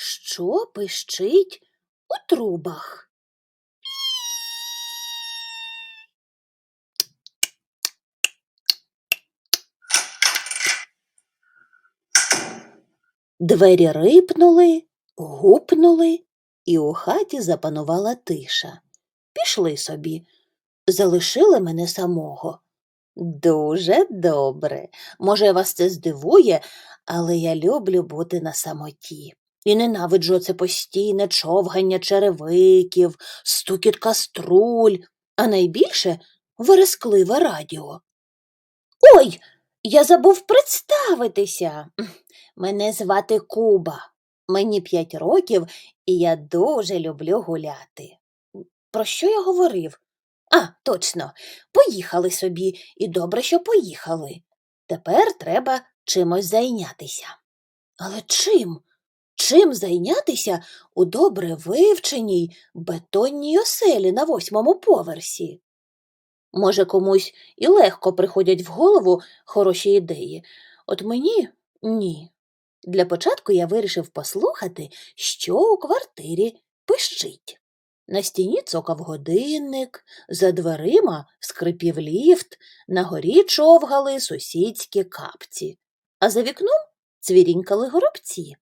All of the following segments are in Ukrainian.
що пищить у трубах. Двері рипнули, гупнули, і у хаті запанувала тиша. Пішли собі, залишили мене самого. Дуже добре. Може, вас це здивує, але я люблю бути на самоті. І ненавиджу це постійне човгання черевиків, стукіт каструль, а найбільше верескливе радіо. Ой, я забув представитися. Мене звати Куба. Мені п'ять років, і я дуже люблю гуляти. Про що я говорив? А, точно, поїхали собі, і добре, що поїхали. Тепер треба чимось зайнятися. Але чим? Чим зайнятися у добре вивченій бетонній оселі на восьмому поверсі? Може, комусь і легко приходять в голову хороші ідеї, от мені ні. Для початку я вирішив послухати, що у квартирі пищить. На стіні цокав годинник, за дверима скрипів ліфт, на горі човгали сусідські капці, а за вікном цвірінькали горобці.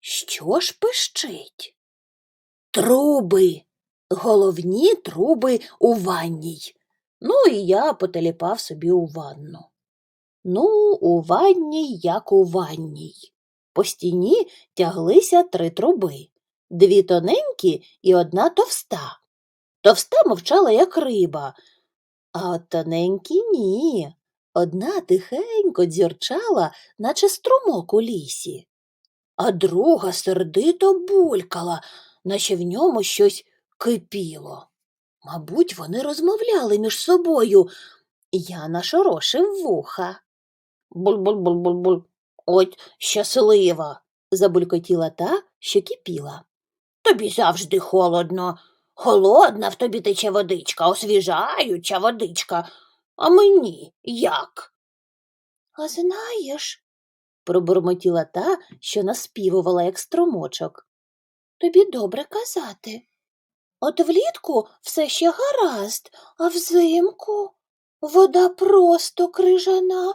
Що ж пищить? Труби, головні труби у ванній. Ну, і я потеліпав собі у ванну. Ну, у ванній, як у ванній. По стіні тяглися три труби, дві тоненькі і одна товста. Товста мовчала, як риба, а тоненькі ні. Одна тихенько дзюрчала, наче струмок у лісі, а друга сердито булькала, наче в ньому щось кипіло. Мабуть, вони розмовляли між собою. Я нашорошив вуха. Буль-буль-буль-буль-буль. От щаслива, забулькотіла та, що кипіла. Тобі завжди холодно. Холодна в тобі тече водичка, освіжаюча водичка. А мені як? А знаєш, пробурмотіла та, що наспівувала, як струмочок. Тобі добре казати. От влітку все ще гаразд, а взимку вода просто крижана,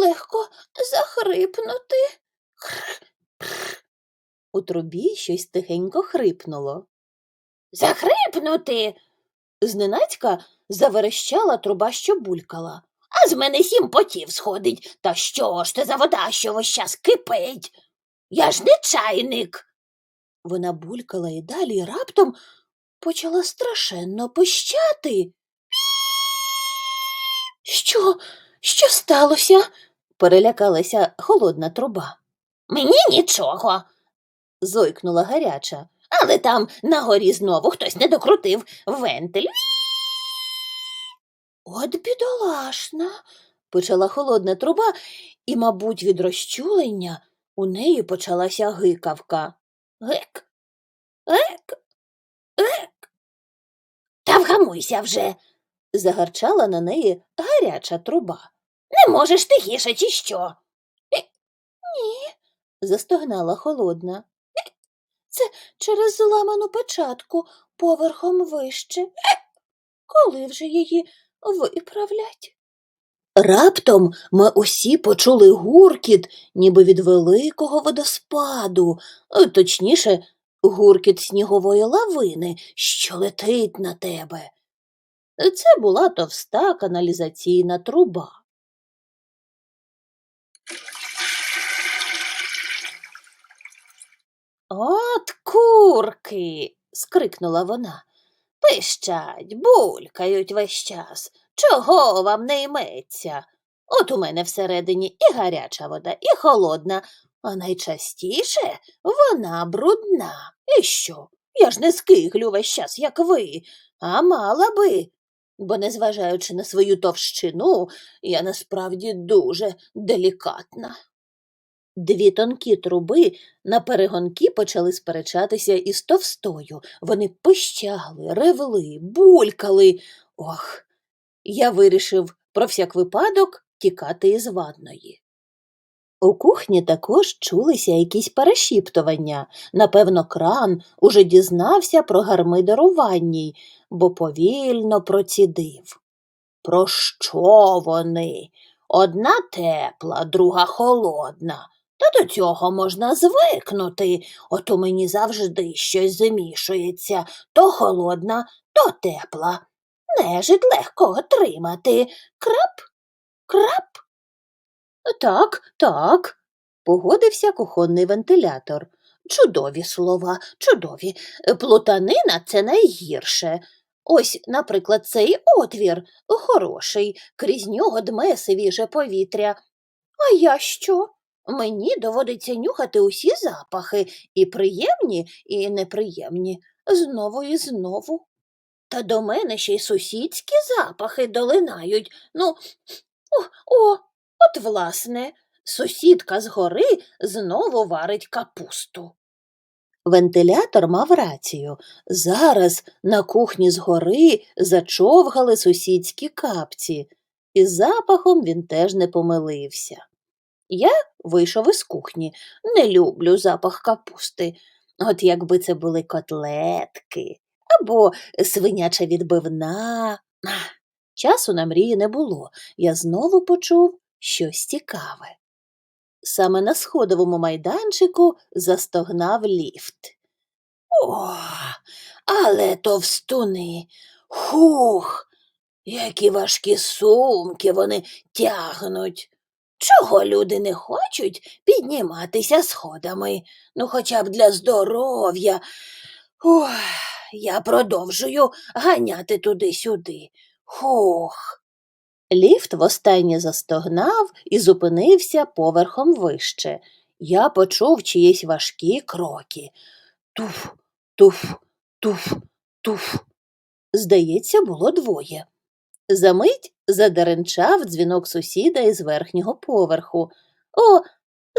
легко захрипнути. У трубі щось тихенько хрипнуло. Захрипнути. Зненацька заверещала труба, що булькала. А з мене сім потів сходить. Та що ж це за вода, що весь час кипить? Я ж не чайник. Вона булькала і далі раптом почала страшенно пищати. Що? Що сталося? перелякалася холодна труба. Мені нічого, зойкнула гаряча, але там на горі знову хтось не докрутив вентиль. От бідолашна, почала холодна труба, і, мабуть, від розчулення у неї почалася гикавка. Гик, гик, гик. Та вгамуйся вже, загарчала на неї гаряча труба. Не можеш тихіше, чи що? «Е, Ні, застогнала холодна. «Е, Це через зламану печатку поверхом вище. Е, Коли вже її виправлять? Раптом ми усі почули гуркіт, ніби від великого водоспаду, е, точніше, гуркіт снігової лавини, що летить на тебе. Це була товста каналізаційна труба. От курки. скрикнула вона. Пищать, булькають весь час. Чого вам не йметься? От у мене всередині і гаряча вода, і холодна, а найчастіше вона брудна. І що? Я ж не скиглю весь час, як ви, а мала би. Бо, незважаючи на свою товщину, я насправді дуже делікатна. Дві тонкі труби на перегонки почали сперечатися із товстою. Вони пищали, ревли, булькали. Ох, я вирішив про всяк випадок тікати із ванної. У кухні також чулися якісь перешіптування. Напевно, кран уже дізнався про гармидер у ванній, бо повільно процідив. Про що вони? Одна тепла, друга холодна. Та до цього можна звикнути, от у мені завжди щось замішується то холодна, то тепла. Нежить легко отримати. Крап, крап. Так, так, погодився кухонний вентилятор. Чудові слова, чудові. Плутанина це найгірше. Ось, наприклад, цей отвір хороший, крізь нього дме сивіже повітря. А я що? Мені доводиться нюхати усі запахи, і приємні, і неприємні, знову і знову. Та до мене ще й сусідські запахи долинають. Ну, о, о, от власне, сусідка згори знову варить капусту. Вентилятор мав рацію. Зараз на кухні згори зачовгали сусідські капці, і запахом він теж не помилився. Я вийшов із кухні. Не люблю запах капусти. От якби це були котлетки або свиняча відбивна. Часу на мрії не було. Я знову почув щось цікаве. Саме на сходовому майданчику застогнав ліфт. О, але товстуни. Хух, які важкі сумки вони тягнуть. Чого люди не хочуть підніматися сходами? Ну, хоча б для здоров'я. Ох, я продовжую ганяти туди-сюди. Хух. Ліфт востаннє застогнав і зупинився поверхом вище. Я почув чиїсь важкі кроки. Туф, туф, туф, туф. Здається, було двоє. Замить задеренчав дзвінок сусіда із верхнього поверху. О,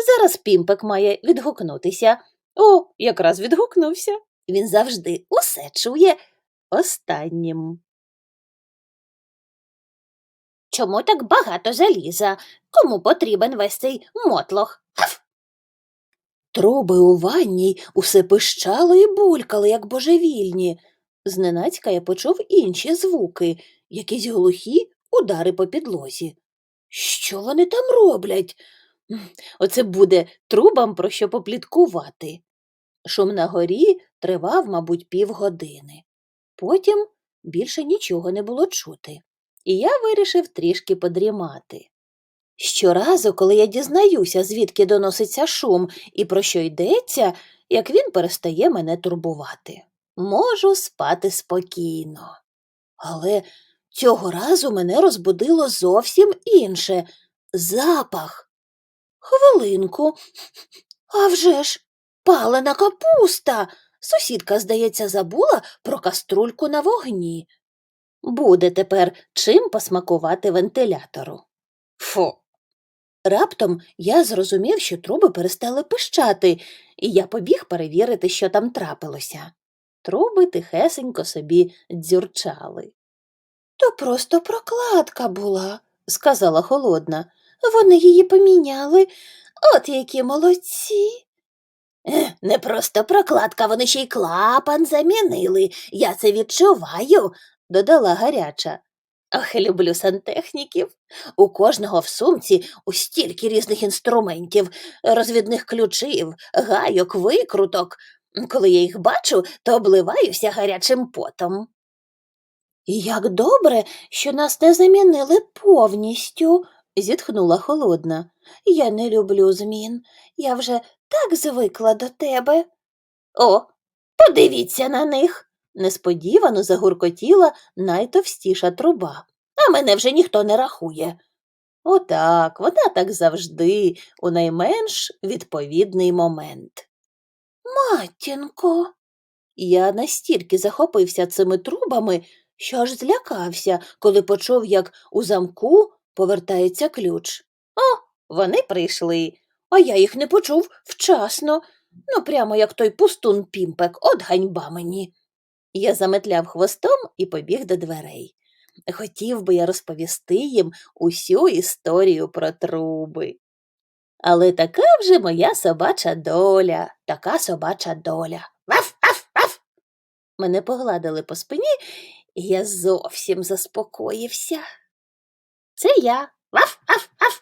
зараз пімпек має відгукнутися. О, якраз відгукнувся. Він завжди усе чує останнім. Чому так багато заліза? Кому потрібен весь цей мотлох? Труби у ванній усе пищали і булькали, як божевільні. Зненацька я почув інші звуки, якісь глухі удари по підлозі. Що вони там роблять? Оце буде трубам про що попліткувати. Шум на горі тривав, мабуть, півгодини. Потім більше нічого не було чути, і я вирішив трішки подрімати. Щоразу, коли я дізнаюся, звідки доноситься шум і про що йдеться, як він перестає мене турбувати. Можу спати спокійно. Але цього разу мене розбудило зовсім інше запах. Хвилинку. А вже ж, палена капуста. Сусідка, здається, забула про каструльку на вогні. Буде тепер чим посмакувати вентилятору. Фу. Раптом я зрозумів, що труби перестали пищати, і я побіг перевірити, що там трапилося. Труби тихесенько собі дзюрчали. То просто прокладка була, сказала холодна. Вони її поміняли. От які молодці. Не просто прокладка, вони ще й клапан замінили. Я це відчуваю, додала гаряча. Ох, люблю сантехніків. У кожного в сумці у стільки різних інструментів, розвідних ключів, гайок, викруток. Коли я їх бачу, то обливаюся гарячим потом. Як добре, що нас не замінили повністю, зітхнула холодна. Я не люблю змін. Я вже так звикла до тебе. О, подивіться на них. Несподівано загуркотіла найтовстіша труба. А мене вже ніхто не рахує. Отак, вона так завжди, у найменш відповідний момент. Матінко. Я настільки захопився цими трубами, що аж злякався, коли почув, як у замку повертається ключ. О, вони прийшли, а я їх не почув вчасно, ну прямо як той пустун пімпек, от ганьба мені. Я заметляв хвостом і побіг до дверей. Хотів би я розповісти їм усю історію про труби. Але така вже моя собача доля, така собача доля. Ваф, ваф, ваф. Мене погладили по спині, я зовсім заспокоївся. Це я. Ваф, аф, аф.